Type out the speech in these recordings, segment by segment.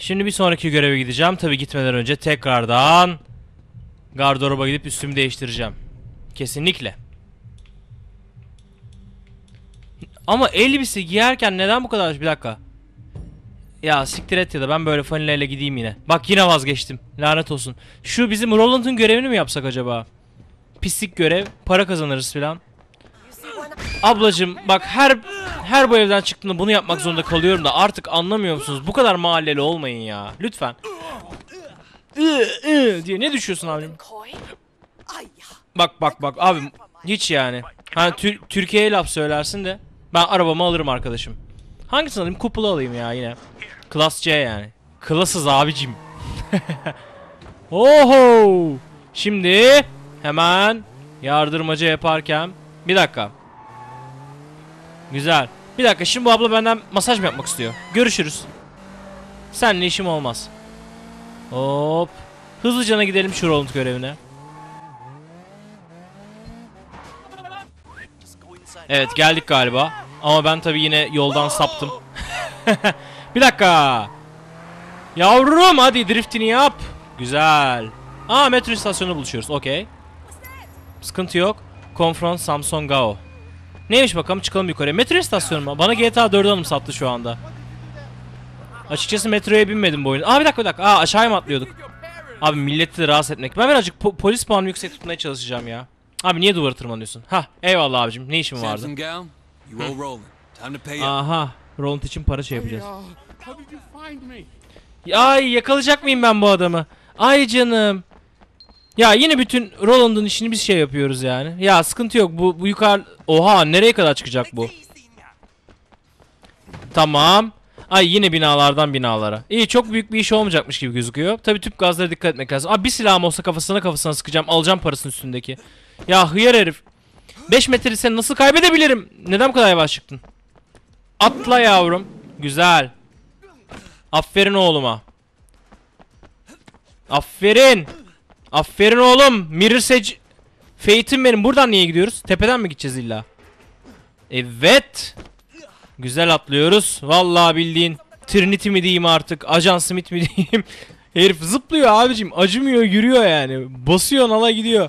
Şimdi bir sonraki göreve gideceğim. Tabi gitmeden önce tekrardan gardıroba gidip üstümü değiştireceğim. Kesinlikle. Ama elbise giyerken neden bu kadar... Bir dakika. Ya siktir et ya da ben böyle fanileyle gideyim yine. Bak yine vazgeçtim. Lanet olsun. Şu bizim Roland'ın görevini mi yapsak acaba? Pislik görev. Para kazanırız filan. Ablacım bak her her bu evden çıktığında bunu yapmak zorunda kalıyorum da artık anlamıyor musunuz? Bu kadar mahalleli olmayın ya. Lütfen. Diye ne düşüyorsun ya. Bak bak bak abim hiç yani. Hani Tür- Türkiye'ye laf söylersin de ben arabamı alırım arkadaşım. Hangisini alayım? Kupulu alayım ya yine. Klas C yani. Klasız abicim. Oho! Şimdi hemen yardırmaca yaparken bir dakika. Güzel. Bir dakika şimdi bu abla benden masaj mı yapmak istiyor? Görüşürüz. Seninle işim olmaz. Hop. Hızlıcana gidelim şu Roland görevine. Evet geldik galiba. Ama ben tabii yine yoldan saptım. bir dakika. Yavrum hadi driftini yap. Güzel. Aa metro istasyonunda buluşuyoruz. Okey. Sıkıntı yok. Confront Samsung Gao. Neymiş bakalım çıkalım yukarıya. Metro istasyonu mu? Bana GTA 4'ü anımsattı şu anda. Açıkçası metroya binmedim bu oyun. Aa bir dakika bir dakika. Aa aşağıya mı atlıyorduk? Abi milleti de rahatsız etmek. Ben birazcık po- polis puanı yüksek tutmaya çalışacağım ya. Abi niye duvara tırmanıyorsun? Ha eyvallah abicim. Ne işin vardı? Aha. Roland için para şey yapacağız. Ay yakalayacak mıyım ben bu adamı? Ay canım. Ya yine bütün Roland'ın işini biz şey yapıyoruz yani. Ya sıkıntı yok. Bu, bu yukarı... Oha nereye kadar çıkacak bu? Tamam. Ay yine binalardan binalara. İyi çok büyük bir iş olmayacakmış gibi gözüküyor. Tabii tüp gazlara dikkat etmek lazım. Abi bir silahım olsa kafasına kafasına sıkacağım. Alacağım parasının üstündeki. Ya hıyar herif. 5 metre seni nasıl kaybedebilirim? Neden bu kadar yavaş çıktın? Atla yavrum. Güzel. Aferin oğluma. Aferin. Aferin oğlum. Mirror Sage. Fate'im benim. Buradan niye gidiyoruz? Tepeden mi gideceğiz illa? Evet. Güzel atlıyoruz. Vallahi bildiğin Trinity mi diyeyim artık. Ajan Smith mi diyeyim. Herif zıplıyor abicim. Acımıyor yürüyor yani. Basıyor nala gidiyor.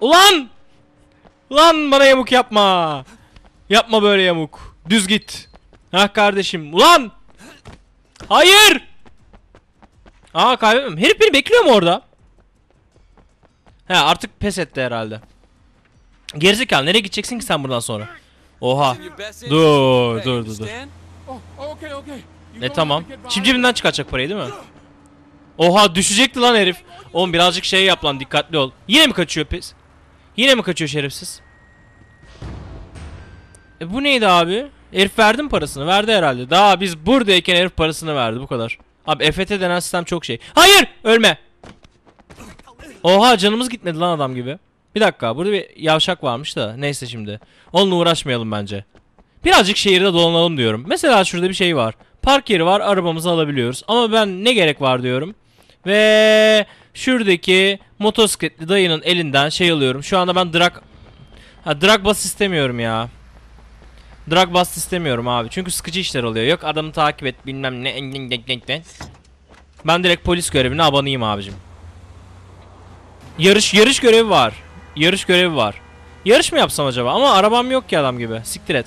Ulan! Ulan bana yamuk yapma. Yapma böyle yamuk. Düz git. Ha kardeşim. Ulan! Hayır! Aa kaybetmem. Herif beni bekliyor mu orada? He artık pes etti herhalde. Gerizekalı nereye gideceksin ki sen buradan sonra? Oha. Dur, dur, dur, dur. Oh, E don't tamam. Şimdi cebinden çıkartacak parayı değil mi? Oha düşecekti lan herif. Oğlum birazcık şey yap lan dikkatli ol. Yine mi kaçıyor pis? Yine mi kaçıyor şerefsiz? E bu neydi abi? Herif verdi mi parasını? Verdi herhalde. Daha biz buradayken herif parasını verdi bu kadar. Abi EFT denen sistem çok şey. Hayır! Ölme! Oha canımız gitmedi lan adam gibi. Bir dakika burada bir yavşak varmış da. Neyse şimdi. Onunla uğraşmayalım bence. Birazcık şehirde dolanalım diyorum. Mesela şurada bir şey var. Park yeri var arabamızı alabiliyoruz. Ama ben ne gerek var diyorum. Ve şuradaki motosikletli dayının elinden şey alıyorum. Şu anda ben drag... Ha drag bus istemiyorum ya. Drag bus istemiyorum abi. Çünkü sıkıcı işler oluyor. Yok adamı takip et bilmem ne. Ben direkt polis görevine abanayım abicim. Yarış yarış görevi var. Yarış görevi var. Yarış mı yapsam acaba? Ama arabam yok ki adam gibi. Siktir et.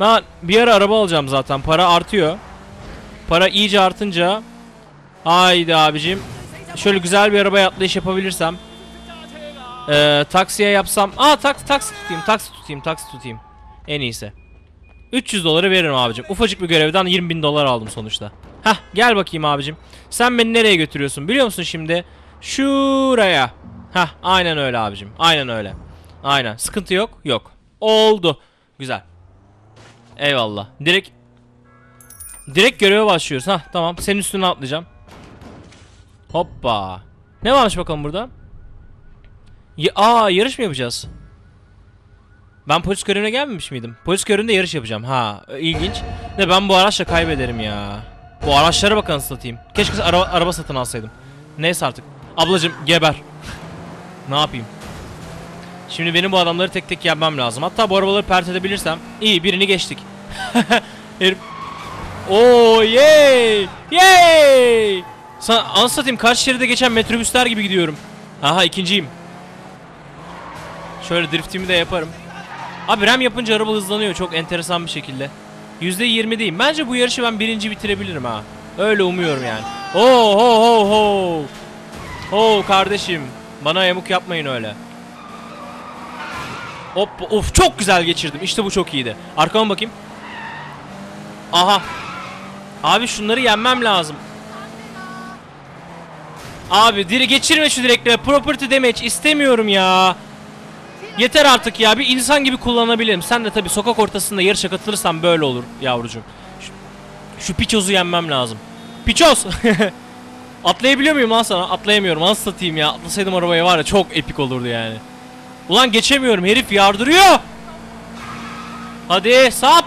Ben bir ara araba alacağım zaten. Para artıyor. Para iyice artınca Haydi abicim. Şöyle güzel bir arabaya atlayış yapabilirsem. Ee, taksiye yapsam. Aa taksi taksi tutayım. Taksi tutayım. Taksi tutayım. En iyisi. 300 doları veririm abicim. Ufacık bir görevden 20 bin dolar aldım sonuçta. Hah gel bakayım abicim. Sen beni nereye götürüyorsun biliyor musun şimdi? Şuraya. Hah aynen öyle abicim. Aynen öyle. Aynen. Sıkıntı yok. Yok. Oldu. Güzel. Eyvallah. Direkt Direkt göreve başlıyoruz. Hah tamam. Senin üstüne atlayacağım. Hoppa. Ne varmış bakalım burada? Ya, aa yarış mı yapacağız? Ben polis görevine gelmemiş miydim? Polis görevinde yarış yapacağım. Ha ilginç. De ben bu araçla kaybederim ya. Bu araçlara bakın satayım. Keşke araba, araba satın alsaydım. Neyse artık. Ablacım geber. ne yapayım? Şimdi benim bu adamları tek tek yenmem lazım. Hatta bu arabaları pert edebilirsem. iyi birini geçtik. Herif. Oo yey. Yay! Sana anı satayım karşı şeride geçen metrobüsler gibi gidiyorum. Aha ikinciyim. Şöyle driftimi de yaparım. Abi rem yapınca araba hızlanıyor çok enteresan bir şekilde. %20 değil. Bence bu yarışı ben birinci bitirebilirim ha. Öyle umuyorum yani. Oo ho ho ho. Oo kardeşim. Bana yamuk yapmayın öyle. Hop of çok güzel geçirdim. İşte bu çok iyiydi. Arkama bakayım. Aha. Abi şunları yenmem lazım. Abi diri geçirme şu direkleri. Property damage istemiyorum ya. Yeter artık ya. Bir insan gibi kullanabilirim. Sen de tabii sokak ortasında yarışa katılırsan böyle olur yavrucuğum. Şu, şu piçozu yenmem lazım. Piçoz! Atlayabiliyor muyum lan sana? Atlayamıyorum. Nasıl satayım ya? Atlasaydım arabaya var ya çok epik olurdu yani. Ulan geçemiyorum. Herif yardırıyor. Hadi sap.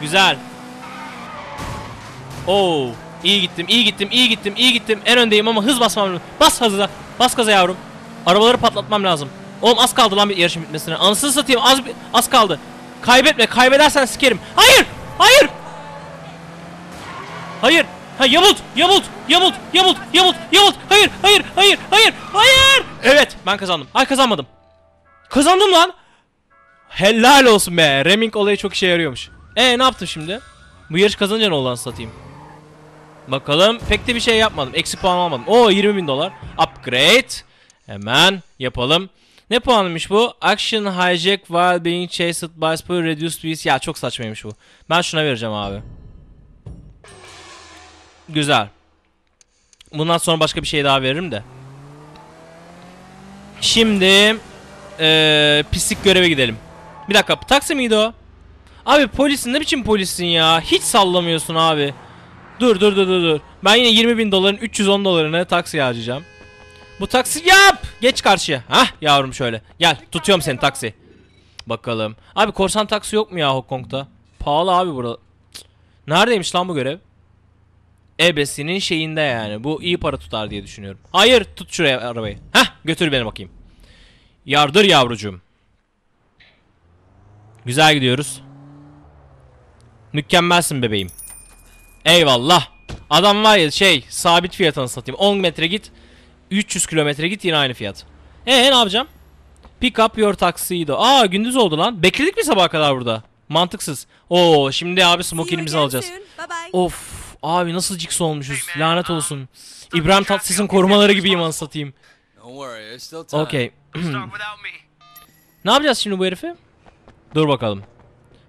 Güzel. Oo, iyi gittim, iyi gittim, iyi gittim, iyi gittim. En öndeyim ama hız basmam lazım. Bas hızla. Bas gaza yavrum. Arabaları patlatmam lazım. Oğlum az kaldı lan bir yarışın bitmesine. Anasını satayım az az kaldı. Kaybetme. Kaybedersen sikerim. Hayır! Hayır! Ha yamult! Yamult! Yamult! Yamult! Yamult! Yamult! Hayır! Hayır! Hayır! Hayır! Hayır! Evet, ben kazandım. Ay kazanmadım. Kazandım lan. Helal olsun be. Reming olayı çok işe yarıyormuş. E ne yaptım şimdi? Bu yarış kazanınca ne olan satayım? Bakalım. Pek de bir şey yapmadım. Eksi puan almadım. Oo 20 bin dolar. Upgrade. Hemen yapalım. Ne puanıymış bu? Action hijack while being chased by spur reduced speed. Ya çok saçmaymış bu. Ben şuna vereceğim abi. Güzel. Bundan sonra başka bir şey daha veririm de. Şimdi eee pislik göreve gidelim. Bir dakika taksi miydi o? Abi polisin ne biçim polissin ya? Hiç sallamıyorsun abi. Dur dur dur dur dur. Ben yine 20 bin doların 310 dolarını taksiye harcayacağım. Bu taksi yap. Geç karşıya. Hah yavrum şöyle. Gel tutuyorum seni taksi. Bakalım. Abi korsan taksi yok mu ya Hong Kong'da? Pahalı abi burada. Neredeymiş lan bu görev? Ebesinin şeyinde yani. Bu iyi para tutar diye düşünüyorum. Hayır tut şuraya arabayı. Hah götür beni bakayım. Yardır yavrucuğum. Güzel gidiyoruz. Mükemmelsin bebeğim. Eyvallah. Adam var ya şey sabit fiyatını satayım. 10 metre git. 300 kilometre git yine aynı fiyat. E ne yapacağım? Pick up your tuxedo. Aa gündüz oldu lan. Bekledik mi sabaha kadar burada? Mantıksız. Oo şimdi abi smokinimizi alacağız. Of abi nasıl ciks olmuşuz. Lanet olsun. İbrahim Tatlıses'in korumaları gibiyim anasını satayım. Okey. ne yapacağız şimdi bu herifi? Dur bakalım.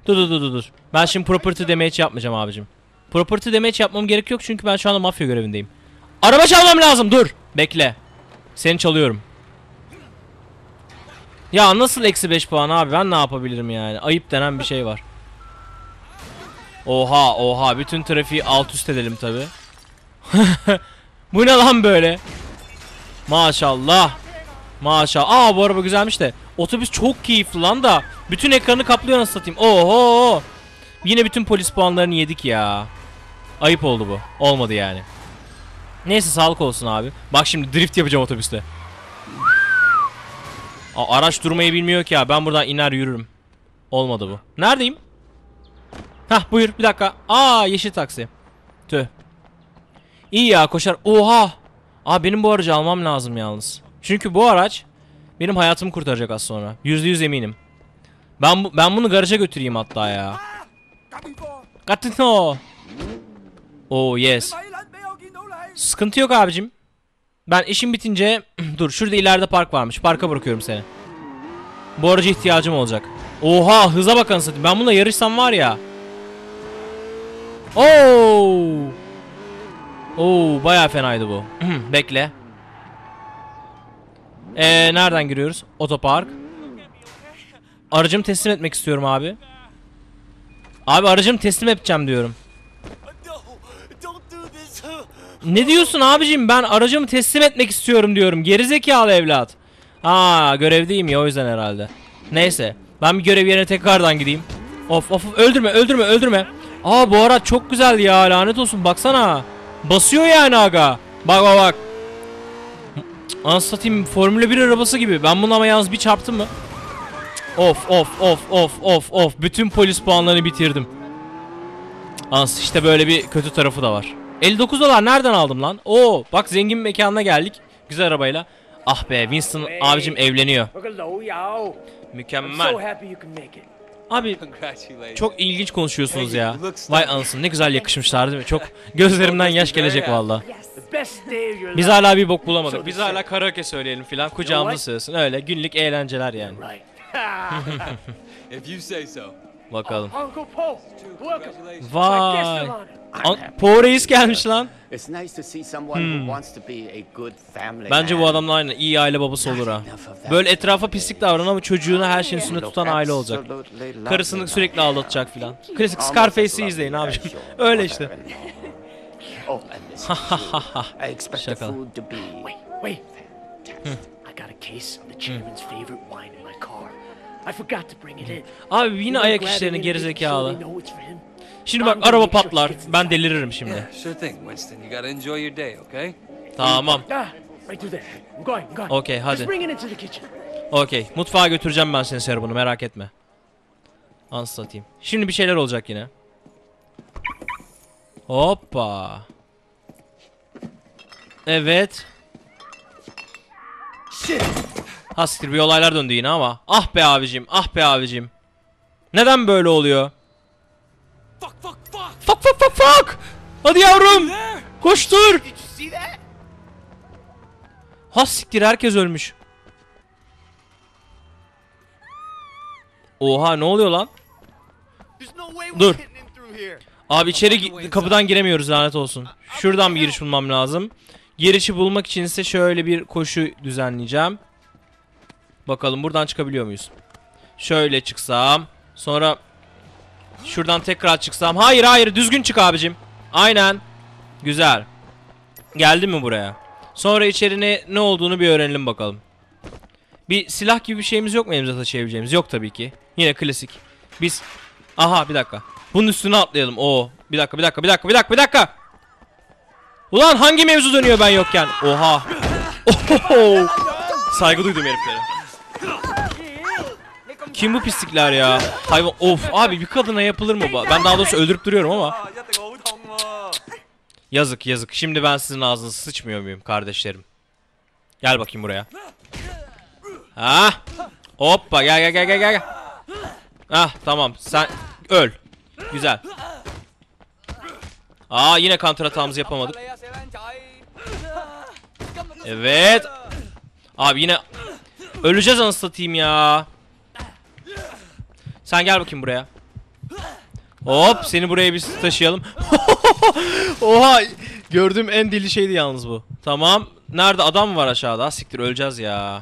Dur dur dur dur dur. Ben şimdi property damage yapmayacağım abicim. Property damage yapmam gerek yok çünkü ben şu anda mafya görevindeyim. Araba çalmam lazım dur. Bekle. Seni çalıyorum. Ya nasıl eksi 5 puan abi ben ne yapabilirim yani. Ayıp denen bir şey var. Oha oha bütün trafiği alt üst edelim tabi. Bu ne lan böyle? Maşallah. Maşallah. Aa bu araba güzelmiş de. Otobüs çok keyifli lan da. Bütün ekranı kaplıyor nasıl satayım. Oho. Yine bütün polis puanlarını yedik ya. Ayıp oldu bu. Olmadı yani. Neyse sağlık olsun abi. Bak şimdi drift yapacağım otobüste. Aa, araç durmayı bilmiyor ki ya. Ben buradan iner yürürüm. Olmadı bu. Neredeyim? Hah buyur bir dakika. Aa yeşil taksi. Tüh. İyi ya koşar. Oha. Aa benim bu aracı almam lazım yalnız. Çünkü bu araç benim hayatımı kurtaracak az sonra. Yüzde yüz eminim. Ben bu, ben bunu garaja götüreyim hatta ya. Gatino. Oh yes. Sıkıntı yok abicim. Ben işim bitince dur şurada ileride park varmış. Parka bırakıyorum seni. Bu araca ihtiyacım olacak. Oha hıza bakın satayım. Ben bununla yarışsam var ya. Oo. Oo bayağı fenaydı bu. Bekle. Ee, nereden giriyoruz? Otopark. Aracımı teslim etmek istiyorum abi. Abi aracımı teslim edeceğim diyorum. Ne diyorsun abicim? Ben aracımı teslim etmek istiyorum diyorum. Gerizekalı evlat. Ha görevdeyim ya o yüzden herhalde. Neyse. Ben bir görev yerine tekrardan gideyim. Of of, öldürme öldürme öldürme. Aa bu araç çok güzel ya lanet olsun baksana. Basıyor yani aga. Bak bak bak. Anasını satayım Formula 1 arabası gibi. Ben bunu ama yalnız bir çarptım mı? Of of of of of of. Bütün polis puanlarını bitirdim. Ans işte böyle bir kötü tarafı da var. 59 dolar nereden aldım lan? Oo bak zengin mekanına geldik. Güzel arabayla. Ah be Winston abicim evleniyor. Mükemmel. Abi çok ilginç konuşuyorsunuz ya. Vay anasını ne güzel yakışmışlar değil mi? Çok gözlerimden yaş gelecek valla. Biz hala bir bok bulamadık. Biz hala karaoke söyleyelim filan. Kucağımıza what? sığsın. Öyle günlük eğlenceler yani. If you say so. Bakalım. Guest Vay. Poğ Reis gelmiş lan. It's nice to see someone who wants to be a good family Bence bu adamla aynı iyi aile babası olur ha. Böyle etrafa pislik davranan ama çocuğunu her şeyin üstünde tutan aile olacak. Karısını sürekli aldatacak filan. Klasik Scarface'i izleyin abicim. Öyle işte. Oh, and I forgot to bring it in. Abi yine ayak işlerini gerizekalı. Şimdi bak araba patlar. Ben deliririm şimdi. Yeah, sure thing, Winston. You gotta enjoy your day, okay? Tamam. Ah, right through there. I'm going, I'm going. Okay, hadi. Okey. Mutfağa götüreceğim ben seni Serap'ını merak etme. Ansız satayım. Şimdi bir şeyler olacak yine. Hoppa. Evet. Ha siktir bir olaylar döndü yine ama. Ah be abicim, ah be abicim. Neden böyle oluyor? Fuck, fuck, fuck! Fuck fuck fuck fuck! Hadi yavrum! Koştur! Ha siktir herkes ölmüş. Oha ne oluyor lan? Dur. Abi içeri kapıdan giremiyoruz lanet olsun. Şuradan bir giriş bulmam lazım. Girişi bulmak için ise şöyle bir koşu düzenleyeceğim. Bakalım buradan çıkabiliyor muyuz? Şöyle çıksam. Sonra şuradan tekrar çıksam. Hayır hayır düzgün çık abicim. Aynen. Güzel. Geldi mi buraya? Sonra içeri ne, ne olduğunu bir öğrenelim bakalım. Bir silah gibi bir şeyimiz yok mu elimize taşıyabileceğimiz? Yok tabii ki. Yine klasik. Biz... Aha bir dakika. Bunun üstüne atlayalım. Oo. Bir dakika bir dakika bir dakika bir dakika bir dakika. Ulan hangi mevzu dönüyor ben yokken? Oha. Oho. Saygı duydum heriflere. Kim bu pislikler ya? Hayvan of abi bir kadına yapılır mı? Ben daha doğrusu öldürüp duruyorum ama. Yazık yazık. Şimdi ben sizin ağzınızı sıçmıyor muyum kardeşlerim? Gel bakayım buraya. Ha? Hoppa gel gel gel gel gel. Ah tamam sen öl. Güzel. Aa yine counter hatamızı yapamadık. Evet. Abi yine öleceğiz anasını satayım ya. Sen gel bakayım buraya. Hop seni buraya biz taşıyalım. Oha gördüğüm en deli şeydi yalnız bu. Tamam. Nerede adam var aşağıda? Siktir öleceğiz ya.